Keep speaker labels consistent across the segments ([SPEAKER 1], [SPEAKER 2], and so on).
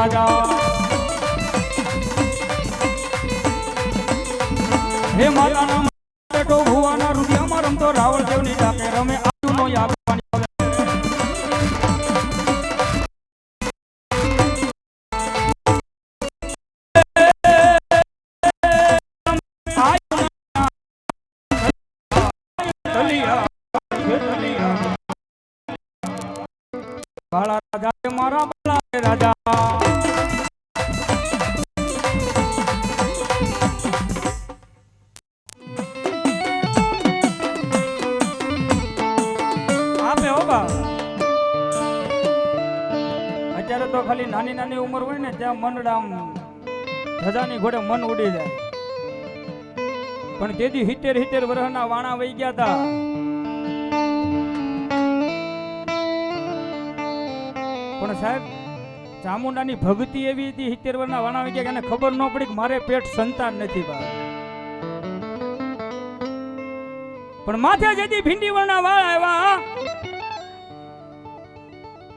[SPEAKER 1] રાજા. હે માતાના બેટો ભુવાના રૂપિયામાં રમતો રાવણ દેવની ડાકે રમે આજુનો યાદ બાળા ખાલી નાની નાની ઉંમર હોય ને ત્યાં મનડા આમ ધજાની ઘોડે મન ઉડી જાય. પણ તેથી હિતેર હિતેર વર્ષના વાણા વહી ગયા હતા પણ સાહેબ, ચામુંડાની ભક્તિ એવી હતી હિતેર વર્ષના વાણા વહી ગયા એને ખબર ન પડી કે મારે પેટ સંતાન નથી બા. પણ માથે જેથી ભીંડી વર્ણના વાળ આવ્યા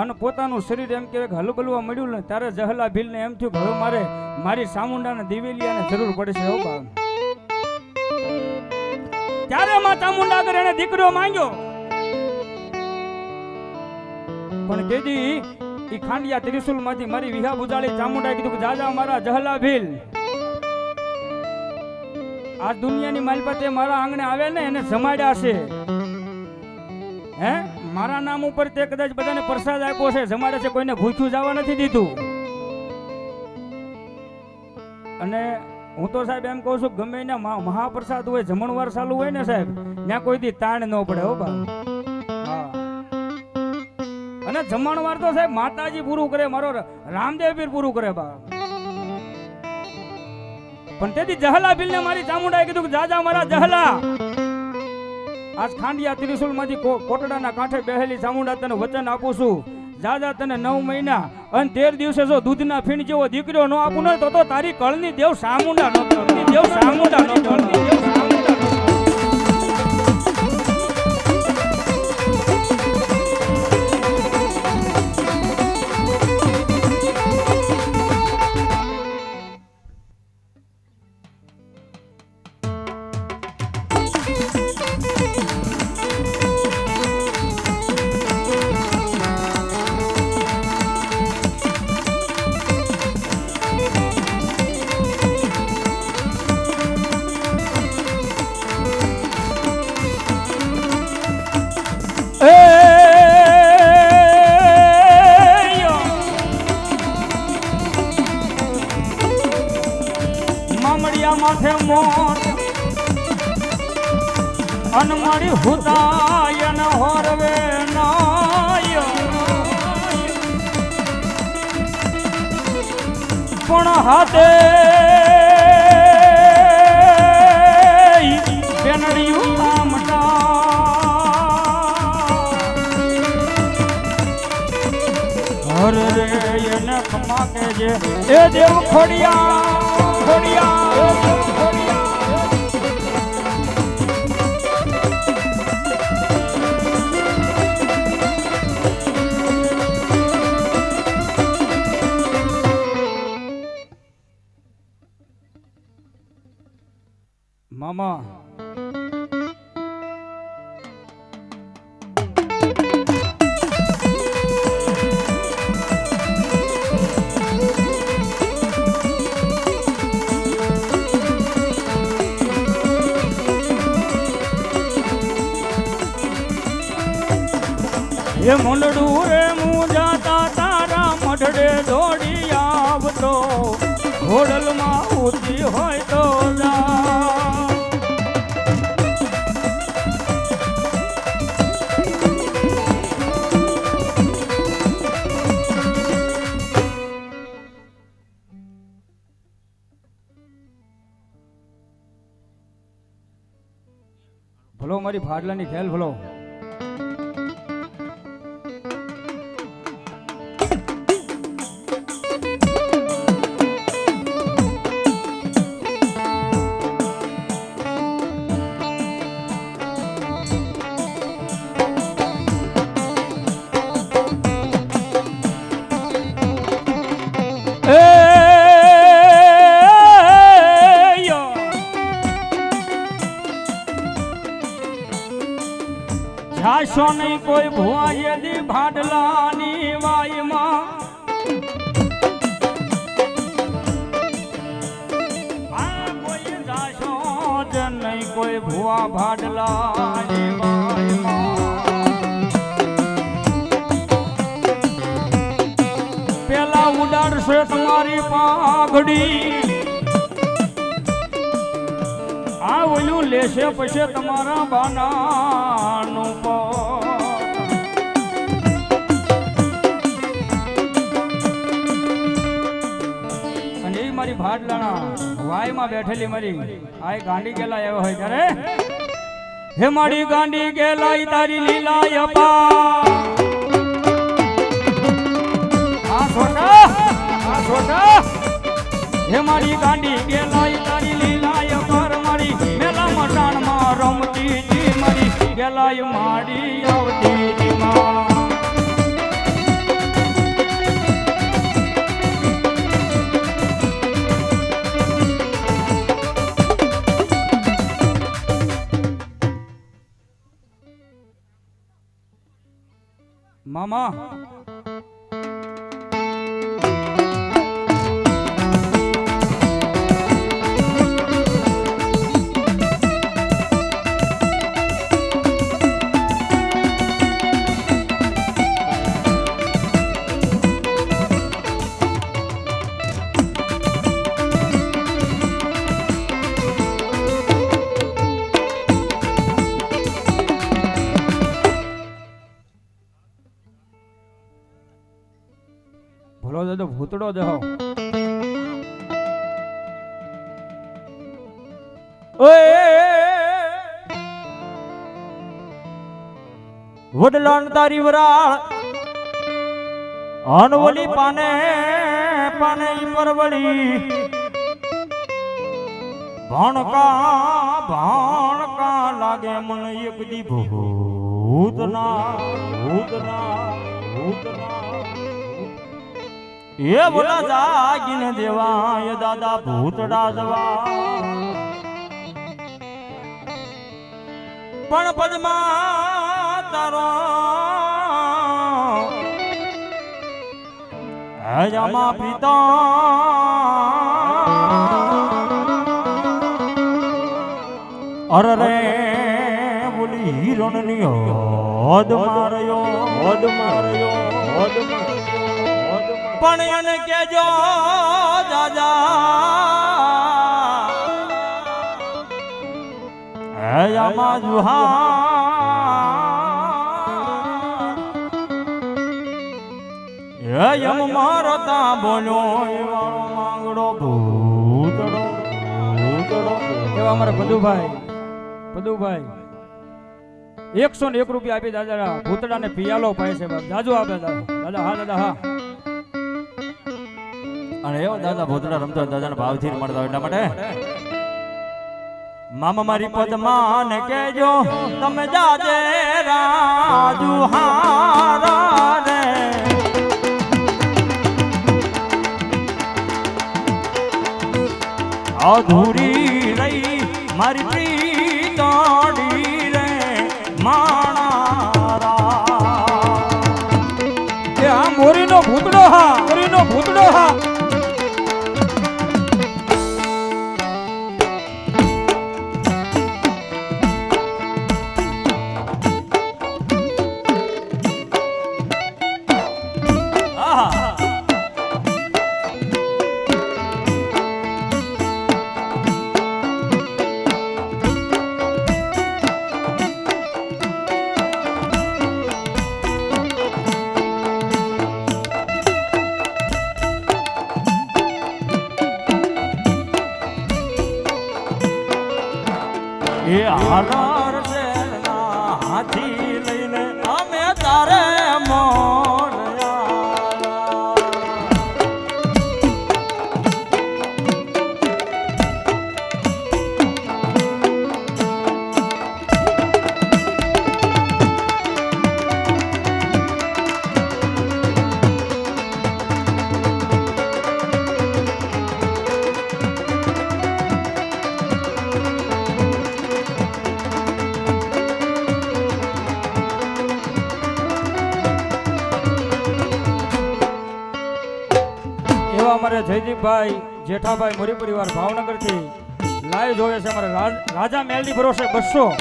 [SPEAKER 1] અને પોતાનું શરીર એમ કે હલબલવા મળ્યું ને ત્યારે જહલા ભીલને એમ થયું કે હવે મારે મારી ચામુંડાને દિવેલી અને જરૂર પડશે હો ત્યારે માં ચામુંડા આગળ એને દીકરો માંગ્યો. પણ કેદી ઈ ખાંડિયા ત્રિશુલમાંથી મારી વિહા બુજાળી ચામુંડા કીધું કે જાજા મારા જહલા ભીલ આ દુનિયાની માલપતે મારા આંગણે આવે ને એને જમાડ્યા છે. હે? મારા નામ ઉપર તે કદાચ બધાને પ્રસાદ આપ્યો છે. જમાડે છે, કોઈને ભૂખ્યું જવા નથી દીધું. અને હું તો સાહેબ એમ કહું છું, ગમે ને મહાપ્રસાદ હોય, જમણવાર ચાલુ હોય ને સાહેબ ત્યાં કોઈ દી તાણ ન પડે, હો બા અને જમણવાર તો સાહેબ માતાજી પૂરું કરે, મારો રામદેવ પીર પૂરું કરે બા પણ તેથી જહલા ભીલ ને મારી ચામુંડાએ કીધું કે, જાજા મારા જહલા. આજ ખાંડિયા ત્રિશુલમાંથી કોટડાના કાંઠે બેહેલી ચામુંડા તને વચન આપું છું. જાજા તને નવ મહિના અને તેર દિવસે જો દૂધના ફીણ જેવો દીકરો ન આપું ને તો તારી કળની દેવ સામુંડા નો દેવ સામુંડા માથે મોર. અનમળી હુદાયન હોરવે નાય પણ હાથે બેનડિયું હર રે એને ખમા કે જે, એ દેવ ખોડિયા. મામા એ મુંડડું રે મુજાતા તારા મઢડે દોડી આવતો. ઘોડલમાં ઉતી હોય તો ભલો મારી ફાડલાની ખેલ ભલો. નહીં કોઈ ભુવા યદી ભાડલાની વાયમાં નહીં, કોઈ ભુવા વાયમાં. પેલા ઉડાડશે તમારી પાઘડી. આ ઓલું લેશે પછી તમારા બાનાનું ભાડલાણા વાયમાં બેઠેલી મારી. આય ગાંડી ગેલા એવો હોય ત્યારે. હે મારી ગાંડી ગેલા તારી લીલા અપા આ છોટા. આ છોટા. હે મારી ગાંડી ગેલા તારી લીલા અપાર મારી. મેલા મટાણમાં રમતી જી મારી. ગેલાય માડી આવતી જી માં મામા ભલો ભૂતડો દેહો
[SPEAKER 2] વડલાન તારી વરાળ અનવલી પાને પાને પરવળી. ભણકા ભણકા લાગે મન એક દી ભૂતના ભૂતના ભૂતના. એ બોલા જાગીને દેવાય દાદા ભૂતડા જવા. પણ પદમાં તારો હજમા પિતા અરે રે બોલી હિરણની હોદ માર્યો હોદ માર્યો હોદ માર્યો. પણ એને કેજો દાદા હયામાં જુહા યમ મારતા તા બોલો માંગડો ભૂતડો ભૂતડો.
[SPEAKER 1] એવા અમારા ભદુભાઈ પદુભાઈ એકસો ને એક રૂપિયા આપી દાદા ભૂતડા ને પિયાલો પાય છે બાપ. આપે દાદા, હા દાદા, હા.
[SPEAKER 2] અને એવો દાદા ભૂતડા રમતો હોય, દાદાના ભાવથી મળતા હોય એટલા માટે. મામા મારી પદમાન કેજો તમે જાજે રાજુ હારા અધૂરી રહી મારી પ્રીતડી હાથી લઈને
[SPEAKER 1] અમારે જયદીપભાઈ જેઠાભાઈ મોરી પરિવાર ભાવનગરથી લાઈવ જોવે છે અમારે રાજા મેલની ભરોસે બસો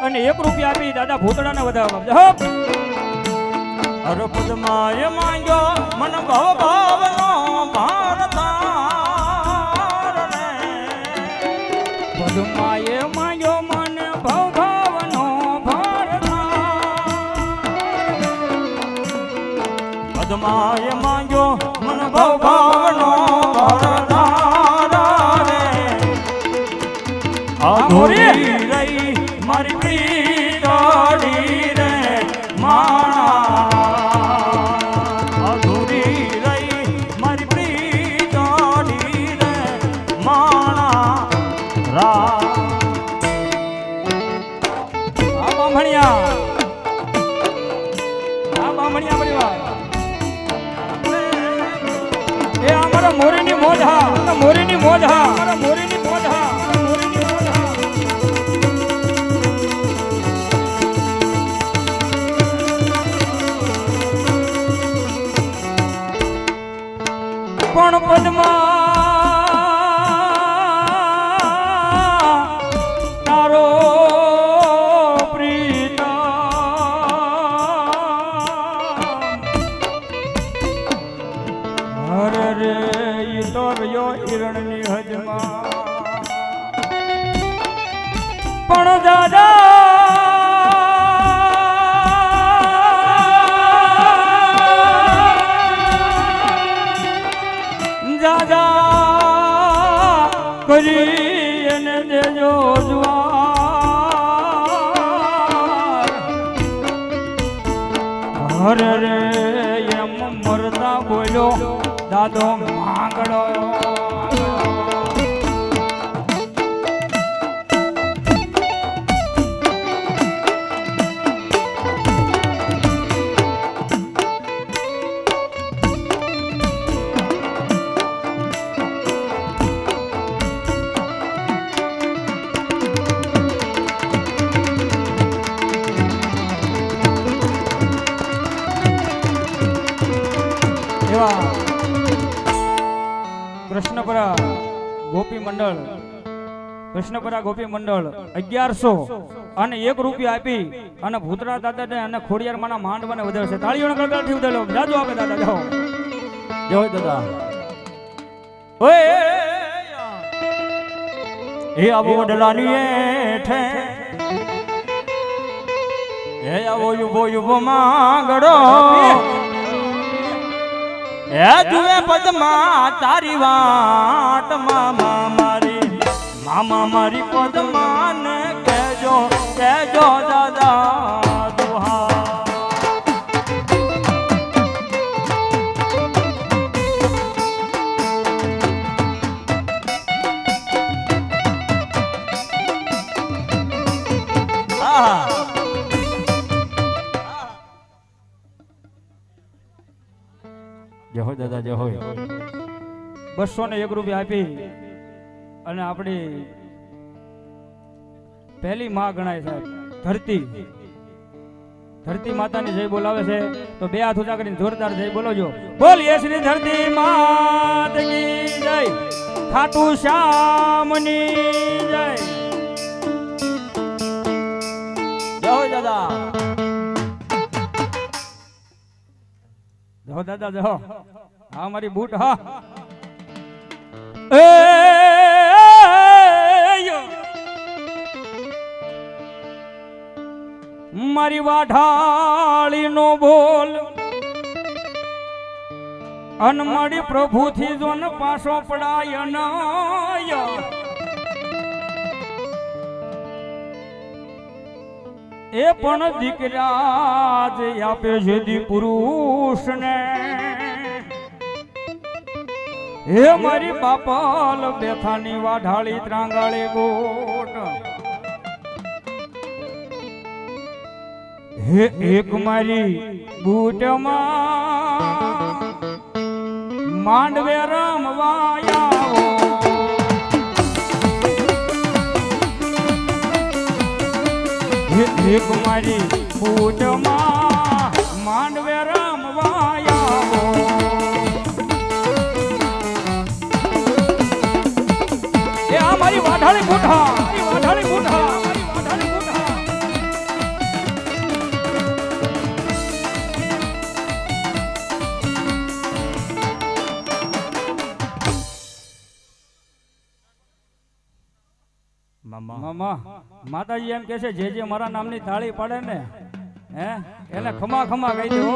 [SPEAKER 1] અને એક રૂપિયા આપી દાદા ભૂતડાને વધારવા
[SPEAKER 2] ભારતાર રે.
[SPEAKER 1] માંગ્યો મને ભવ
[SPEAKER 2] પદમાએ
[SPEAKER 1] બામણિયા. આ બામણિયા પરિવાર. એ અમારો મોરીની મોજ હા મોરીની મોજ હા. કરી એને દેજો હરે રે એમ મરતા બોલ્યો દાદો માંગડો. ગોપી મંડળ. કૃષ્ણપરા ગોપી મંડળ અગિયારસો અને એક રૂપિયા આપી અને ભૂતરા દાદાને અને ખોડિયાર માના માંડવાને વધારશે. તાળીઓના ગળગળથી વધારો જાજો આપે દાદા જાઓ.
[SPEAKER 2] જય દાદા. ઓય એ આવો વડલાની એઠે. હે આવો યુવો યુવો માંગડો એ જુએ પદમા તારી વાટ મામા મારી મામા મારી પદમાને
[SPEAKER 1] બસો ને એક રૂપિયા આપી અને આપણી પહેલી માં ગણાય સાહેબ ધરતી. ધરતી માતાની જય બોલાવે છે, તો બે હાથ ઊંચા કરીને જોરદાર જય બોલોજો બોલીએ શ્રી ધરતી માત કી જય. ખાટુ શ્યામની જય.
[SPEAKER 2] જય દાદા.
[SPEAKER 1] જો દાદા જો હા, મારી બૂટ, હા. મારી વાઢાળી નો બોલ અનમળી પ્રભુથી જો ને પાછો પડાય નય. એ પણ દીકરા જ આપે છે દી પુરુષને. હે મારી બાપલ બેથાની વાઢાળી ત્રાંગાળી ગોટ. હે એક મારી બૂટમાં માંડવે રમવાયા હે એક મારી બૂટમાં માંડવે રમવાયા એ આ મારી વાઢાળી બૂઠા વાઢાળી બૂઠા
[SPEAKER 2] મામા.
[SPEAKER 1] મામા માતાજી એમ કે છે જે જે મારા નામની થાળી પાડે ને હે એને ખમા ખમા કહી દે હો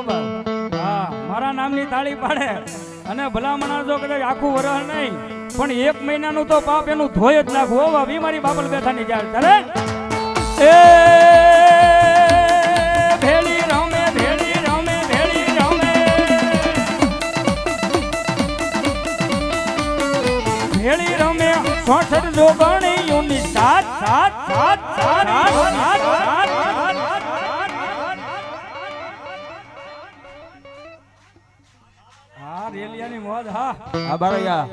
[SPEAKER 1] હા મારા નામની થાળી પાડે અને ભલામણા જો કદાચ આખું વરહ નહીં પણ એક મહિનાનું તો પાપ એનું ધોય જ નાખવું હો મારી બાબલ બેઠાની જાય. ચાલે? એ ભેળી રમે ભેળી રમે રેલિયાની મોજ હા.
[SPEAKER 2] આ બાળિયા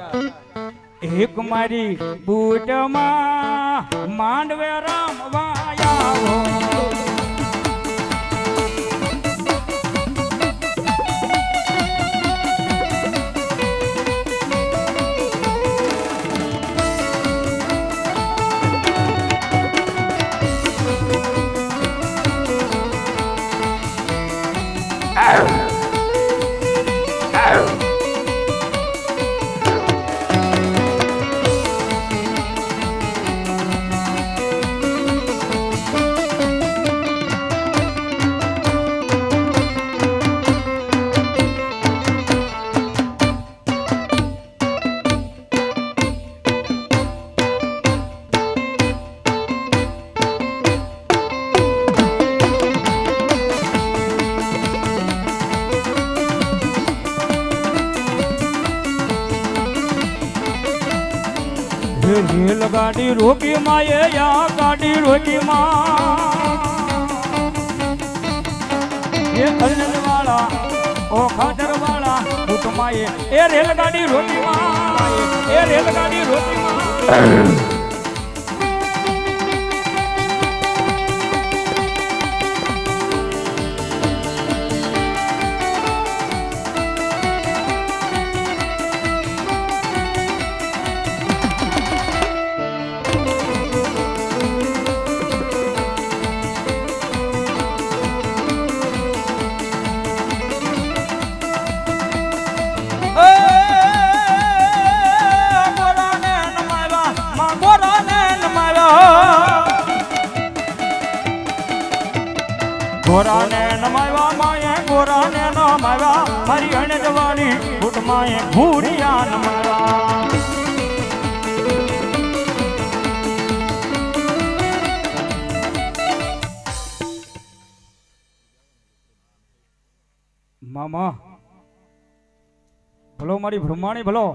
[SPEAKER 1] એક મારી બૂટમાં માંડવે રમવાયા રેલગાડી રોકી માએ યા ગાડી રોકી માં ઓ ખાદર વાળા ઉઠમાએ એ રેલગાડી રોકી માં એ રેલગાડી રોકી માં ભલો મારી બ્રહ્માણી, ભલો.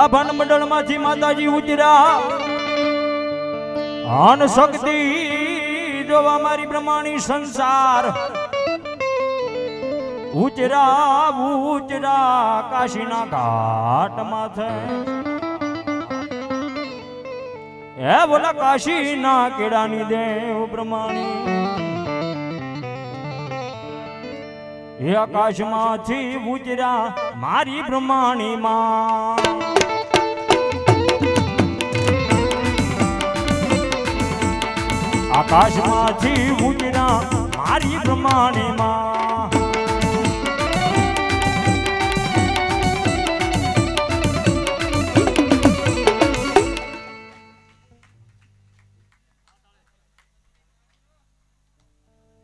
[SPEAKER 2] આ ભાન મંડળમાંથી માતાજી ઉતર્યા અન શક્તિ જોવા મારી બ્રહ્માણી સંસાર. ઉચરા ઉચરા કાશીના ઘાટ માથે હે બોલા કાશીના કેળાની દેવ બ્રહ્માણી. હે આકાશમાંથી ઉજરા મારી બ્રહ્માણી માં આકાશમાંથી ઉજરા મારી બ્રહ્માણી માં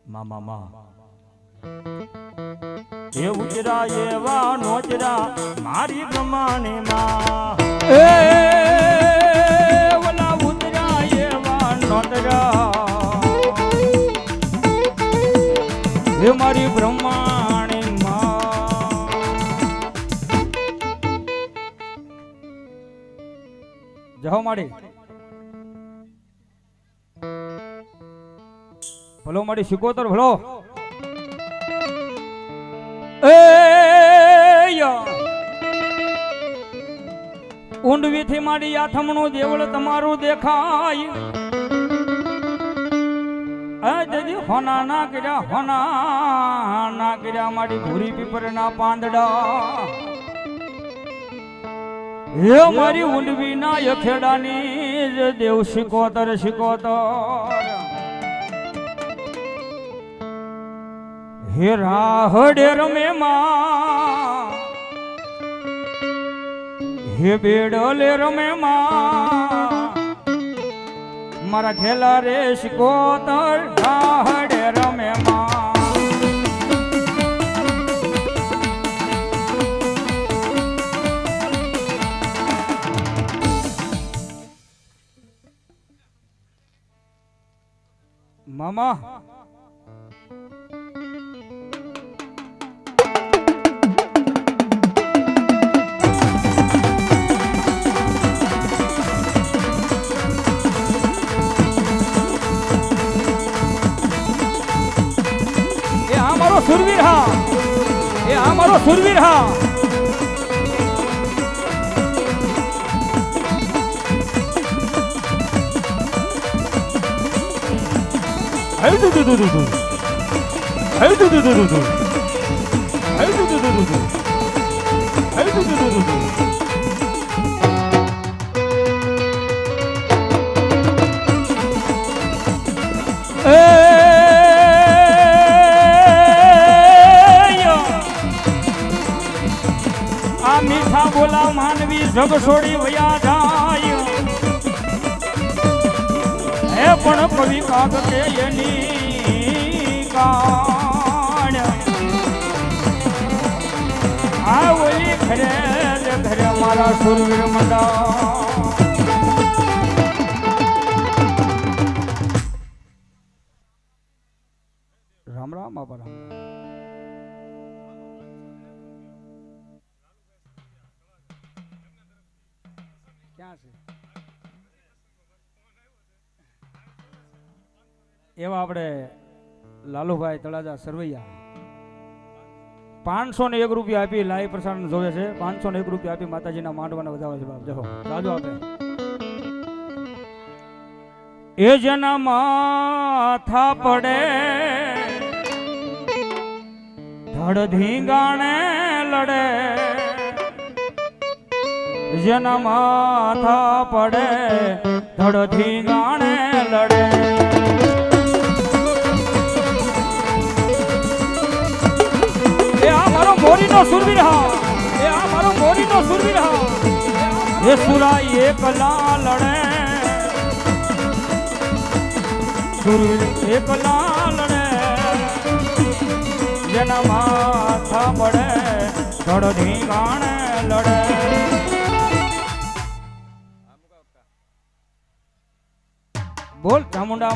[SPEAKER 2] મામા મા. એ ઉજરા એવા નોજરા મારી પ્રમાણે માં
[SPEAKER 1] ઓલા એવા નોતરા હે મારી બ્રહ્માણી માં જહો માડી. ભલો માડી શીખોતર ભલો. એ થી મારી આથમણું દેવળ તમારું દેખાય. જજી હોના ના કર્યા, હોના કર્યા, મારી ભૂરી પીપર ના પાંદડા. હે મારી ઊંડવી ના યખેડાની દેવ શિકોતર શિકોતર. હે રાહડે રમે માં. હે બેડલે રમે માં. મારા ખેલા રેશ શિકોતર રાહડે રમે મામા. સુરવીર હા એ આ મારો સુરવીર હા
[SPEAKER 2] હે દુ દુ દુ દુ. હે દુ દુ દુ દુ. હે દુ દુ દુ દુ. હે દુ દુ દુ
[SPEAKER 1] આ બોલા માનવી જગ છોડી વયા જાય. હે પણ કવિ કાગ કે એની કાણ. આ ઓલી ઘરે ઘરે મારા સુરવીર મંડા. રામ રામ આપા રામ. ક્યાં છે. એવા આપણે લાલુભાઈ તળાજા સરવૈયા. પાંચસો ને એક રૂપિયા આપી લાઈવ પ્રસારણ જોવે છે. પાંચસો ને એક રૂપિયા આપી માતાજીના માંડવાના વધાવે છે બાપ. જહો જાજો આપે એ જેના માથા પડે, ધડ ધીંગાણે લડે. જેના માથા પડે, ધડથી ગાણે લડે. મોરીનો સુરવીર હા એ આ મારો મોરીનો સુરવીર હા એ સુરાઈ એકલા લડે. સુરવીર એકલા લડે. જેના માથા પડે લડે. ચામુંડા